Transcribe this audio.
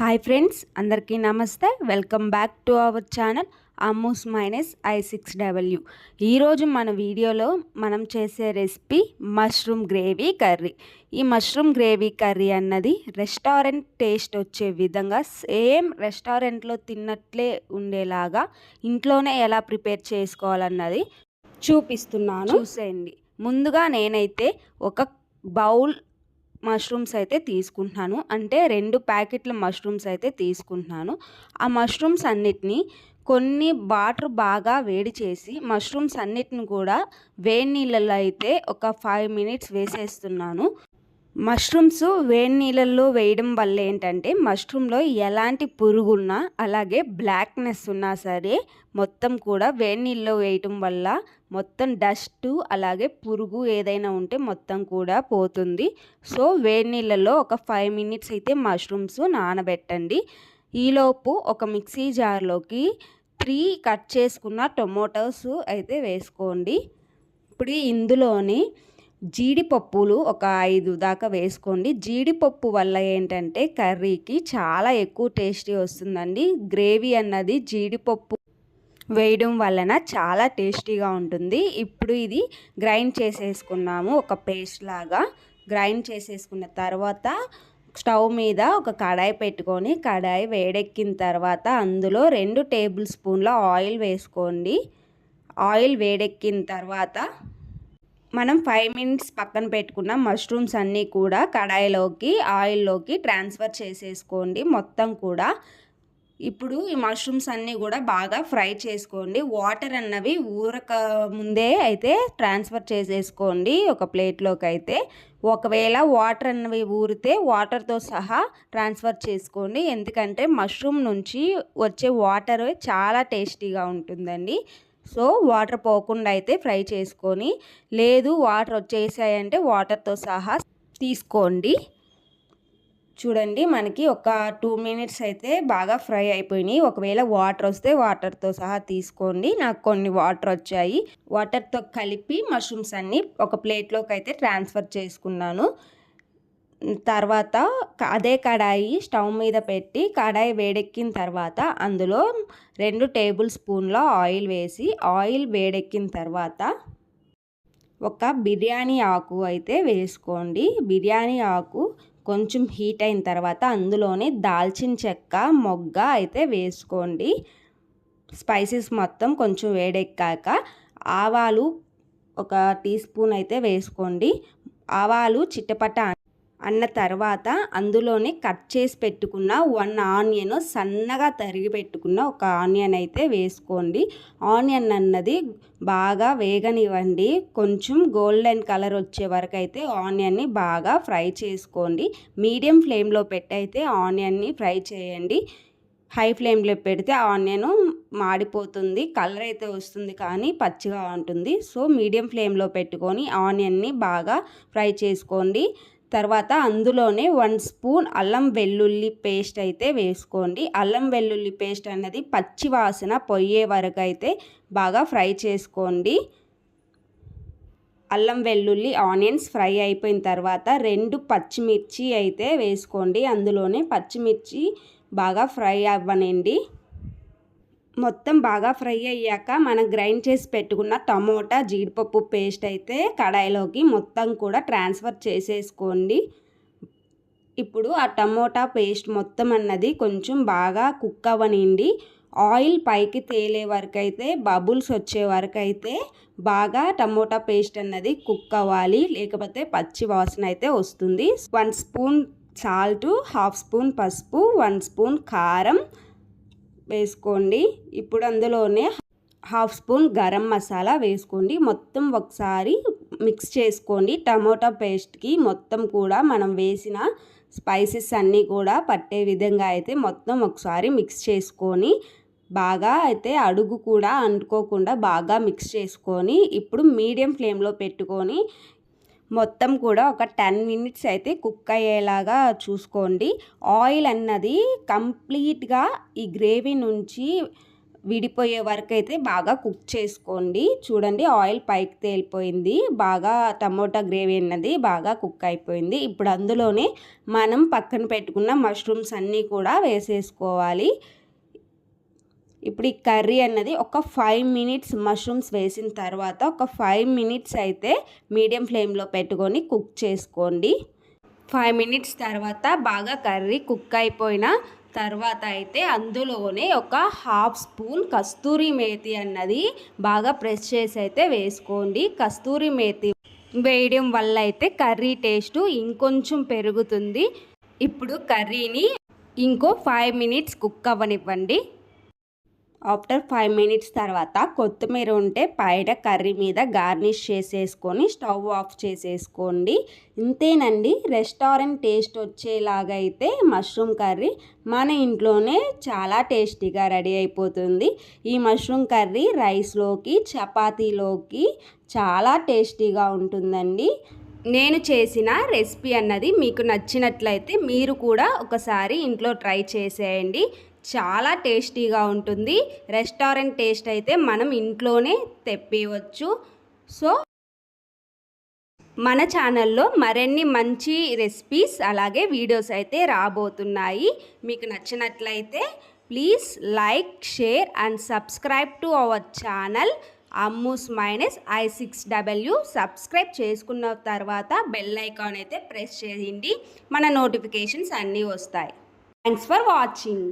Hi friends అందరికీ నమస్తే. Welcome back to our channel Ammus minus I six W ఈరోజు మన వీడియోలో మనం చేసే రెసిపీ మష్రూమ్ గ్రేవీ కర్రీ ఈ మష్రూమ్ గ్రేవీ కర్రీ అన్నది రెస్టారెంట్ టేస్ట్ వచ్చే విధంగా సేమ్ రెస్టారెంట్లో తిన్నట్లే ఉండేలాగా ఇంట్లోనే ఎలా ప్రిపేర్ చేసుకోవాలన్నది చూపిస్తున్నాను. చూసేయండి. ముందుగా నేనైతే ఒక బౌల్ మష్రూమ్స్ అయితే తీసుకుంటున్నాను. అంటే రెండు ప్యాకెట్ల మష్రూమ్స్ అయితే తీసుకుంటున్నాను. ఆ మష్రూమ్స్ అన్నిటినీ కొన్ని వాటర్ బాగా వేడి చేసి మష్రూమ్స్ అన్నిటిని కూడా వేడి నీళ్ళలో అయితే ఒక ఫైవ్ మినిట్స్ వేసేస్తున్నాను. మష్రూమ్స్ వేడి నీళ్ళల్లో వేయడం వల్ల ఏంటంటే మష్రూమ్లో ఎలాంటి పురుగున్నా అలాగే బ్లాక్నెస్ ఉన్నా సరే మొత్తం కూడా వేడి నీళ్ళలో వేయటం వల్ల మొత్తం డస్ట్ అలాగే పురుగు ఏదైనా ఉంటే మొత్తం కూడా పోతుంది. సో వేడి నీళ్ళలో ఒక ఫైవ్ మినిట్స్ అయితే మష్రూమ్స్ నానబెట్టండి. ఈలోపు ఒక మిక్సీ జార్లోకి త్రీ కట్ చేసుకున్న టొమాటోస్ అయితే వేసుకోండి. ఇప్పుడు ఇందులోని జీడిపప్పులు ఒక ఐదు దాకా వేసుకోండి. జీడిపప్పు వల్ల ఏంటంటే కర్రీకి చాలా ఎక్కువ టేస్టీ వస్తుందండి. గ్రేవీ అన్నది జీడిపప్పు వేయడం వలన చాలా టేస్టీగా ఉంటుంది. ఇప్పుడు ఇది గ్రైండ్ చేసేసుకున్నాము. ఒక పేస్ట్ లాగా గ్రైండ్ చేసేసుకున్న తర్వాత స్టవ్ మీద ఒక కడాయి పెట్టుకొని కడాయి వేడెక్కిన తర్వాత అందులో రెండు టేబుల్ స్పూన్ల ఆయిల్ వేసుకోండి. ఆయిల్ వేడెక్కిన తర్వాత మనం ఫైవ్ మినిట్స్ పక్కన పెట్టుకున్న మష్రూమ్స్ అన్నీ కూడా కడాయిలోకి ఆయిల్లోకి ట్రాన్స్ఫర్ చేసేసుకోండి. మొత్తం కూడా ఇప్పుడు ఈ మష్రూమ్స్ అన్నీ కూడా బాగా ఫ్రై చేసుకోండి. వాటర్ అన్నవి ఊరక ముందే అయితే ట్రాన్స్ఫర్ చేసేసుకోండి. ఒక ప్లేట్లోకి అయితే. ఒకవేళ వాటర్ అన్నవి ఊరితే వాటర్తో సహా ట్రాన్స్ఫర్ చేసుకోండి. ఎందుకంటే మష్రూమ్ నుంచి వచ్చే వాటర్ చాలా టేస్టీగా ఉంటుందండి. సో వాటర్ పోకుండా అయితే ఫ్రై చేసుకొని లేదు వాటర్ వచ్చేసాయంటే వాటర్తో సహా తీసుకోండి. చూడండి మనకి ఒక టూ మినిట్స్ అయితే బాగా ఫ్రై అయిపోయినాయి. ఒకవేళ వాటర్ వస్తే వాటర్తో సహా తీసుకోండి. నాకు కొన్ని వాటర్ వచ్చాయి. వాటర్తో కలిపి మష్రూమ్స్ అన్నీ ఒక ప్లేట్లోకి అయితే ట్రాన్స్ఫర్ చేసుకున్నాను. తర్వాత అదే కడాయి స్టవ్ మీద పెట్టి కడాయి వేడెక్కిన తర్వాత అందులో రెండు టేబుల్ స్పూన్ల ఆయిల్ వేసి ఆయిల్ వేడెక్కిన తర్వాత ఒక బిర్యానీ ఆకు అయితే వేసుకోండి. బిర్యానీ ఆకు కొంచెం హీట్ అయిన తర్వాత అందులోనే దాల్చిన చెక్క మొగ్గ అయితే వేసుకోండి. స్పైసెస్ మొత్తం కొంచెం వేడెక్కాక ఆవాలు ఒక టీ స్పూన్ అయితే వేసుకోండి. ఆవాలు చిట్టపట్ట అన్న తర్వాత అందులోనే కట్ చేసి పెట్టుకున్న వన్ ఆనియన్ సన్నగా తరిగి పెట్టుకున్న ఒక ఆనియన్ అయితే వేసుకోండి. ఆనియన్ అన్నది బాగా వేగనివ్వండి. కొంచెం గోల్డెన్ కలర్ వచ్చే వరకు అయితే ఆనియన్ని బాగా ఫ్రై చేసుకోండి. మీడియం ఫ్లేమ్లో పెట్టయితే ఆనియన్ని ఫ్రై చేయండి. హై ఫ్లేమ్లో పెడితే ఆనియన్ మాడిపోతుంది కలర్ అయితే వస్తుంది కానీ పచ్చిగా ఉంటుంది. సో మీడియం ఫ్లేమ్లో పెట్టుకొని ఆనియన్ని బాగా ఫ్రై చేసుకోండి. తర్వాత అందులోనే వన్ స్పూన్ అల్లం వెల్లుల్లి పేస్ట్ అయితే వేసుకోండి. అల్లం వెల్లుల్లి పేస్ట్ అన్నది పచ్చి వాసన పొయ్యే వరకు అయితే బాగా ఫ్రై చేసుకోండి. అల్లం వెల్లుల్లి ఆనియన్స్ ఫ్రై అయిపోయిన తర్వాత రెండు పచ్చిమిర్చి అయితే వేసుకోండి. అందులోనే పచ్చిమిర్చి బాగా ఫ్రై అవ్వనండి. మొత్తం బాగా ఫ్రై అయ్యాక మనం గ్రైండ్ చేసి పెట్టుకున్న టమోటా జీడిపప్పు పేస్ట్ అయితే కడాయిలోకి మొత్తం కూడా ట్రాన్స్ఫర్ చేసేసుకోండి. ఇప్పుడు ఆ టమోటా పేస్ట్ మొత్తం అన్నది కొంచెం బాగా కుక్ అవ్వనిండి ఆయిల్ పైకి తేలే వరకు అయితే బబుల్స్ వచ్చే వరకు అయితే బాగా టమోటా పేస్ట్ అన్నది కుక్ అవ్వాలి. లేకపోతే పచ్చి వాసన అయితే వస్తుంది. One spoon salt half spoon పసుపు వన్ స్పూన్ కారం వేసుకోండి. ఇప్పుడు అందులోనే హాఫ్ స్పూన్ గరం మసాలా వేసుకోండి. మొత్తం ఒకసారి మిక్స్ చేసుకోండి. టమోటా పేస్ట్కి మొత్తం కూడా మనం వేసిన స్పైసెస్ అన్నీ కూడా పట్టే విధంగా అయితే మొత్తం ఒకసారి మిక్స్ చేసుకొని బాగా అయితే అడుగు కూడా అంటుకోకుండా బాగా మిక్స్ చేసుకొని ఇప్పుడు మీడియం ఫ్లేమ్లో పెట్టుకొని మొత్తం కూడా ఒక టెన్ మినిట్స్ అయితే కుక్ అయ్యేలాగా చూసుకోండి. ఆయిల్ అన్నది కంప్లీట్గా ఈ గ్రేవీ నుంచి విడిపోయే వరకు అయితే బాగా కుక్ చేసుకోండి. చూడండి ఆయిల్ పైకి తేలిపోయింది. బాగా టమోటా గ్రేవీ అన్నది బాగా కుక్ అయిపోయింది. ఇప్పుడు అందులోనే మనం పక్కన పెట్టుకున్న మష్రూమ్స్ అన్నీ కూడా వేసేసుకోవాలి. ఇప్పుడు ఈ కర్రీ అన్నది ఒక ఫైవ్ మినిట్స్ మష్రూమ్స్ వేసిన తర్వాత ఒక ఫైవ్ మినిట్స్ అయితే మీడియం ఫ్లేమ్లో పెట్టుకొని కుక్ చేసుకోండి. ఫైవ్ మినిట్స్ తర్వాత బాగా కర్రీ కుక్ అయిపోయిన తర్వాత అయితే అందులోనే ఒక హాఫ్ స్పూన్ కస్తూరి మేతి అన్నది బాగా ప్రెస్ చేసి అయితే వేసుకోండి. కస్తూరి మేతి వేయడం వల్ల అయితే కర్రీ టేస్ట్ ఇంకొంచెం పెరుగుతుంది. ఇప్పుడు కర్రీని ఇంకో ఫైవ్ మినిట్స్ కుక్ అవ్వనివ్వండి. ఆఫ్టర్ ఫైవ్ మినిట్స్ తర్వాత కొత్తిమీర ఉంటే పైన కర్రీ మీద గార్నిష్ చేసేసుకొని స్టవ్ ఆఫ్ చేసేసుకోండి. ఇంతేనండి రెస్టారెంట్ టేస్ట్ వచ్చేలాగా అయితే మష్రూమ్ కర్రీ మన ఇంట్లోనే చాలా టేస్టీగా రెడీ అయిపోతుంది. ఈ మష్రూమ్ కర్రీ రైస్లోకి చపాతీలోకి చాలా టేస్టీగా ఉంటుందండి. నేను చేసిన రెసిపీ అన్నది మీకు నచ్చినట్లయితే మీరు కూడా ఒకసారి ఇంట్లో ట్రై చేసేయండి. చాలా టేస్టీగా ఉంటుంది. రెస్టారెంట్ టేస్ట్ అయితే మనం ఇంట్లోనే తెప్పివచ్చు సో మన ఛానల్లో మరిన్ని మంచి రెసిపీస్ అలాగే వీడియోస్ అయితే రాబోతున్నాయి. మీకు నచ్చినట్లయితే please like share and subscribe to our channel. Ammu's minus I six W. Subscribe చేసుకున్న తర్వాత బెల్ ఐకాన్ అయితే ప్రెస్ చేయండి. మన నోటిఫికేషన్స్ అన్నీ వస్తాయి. Thanks for watching.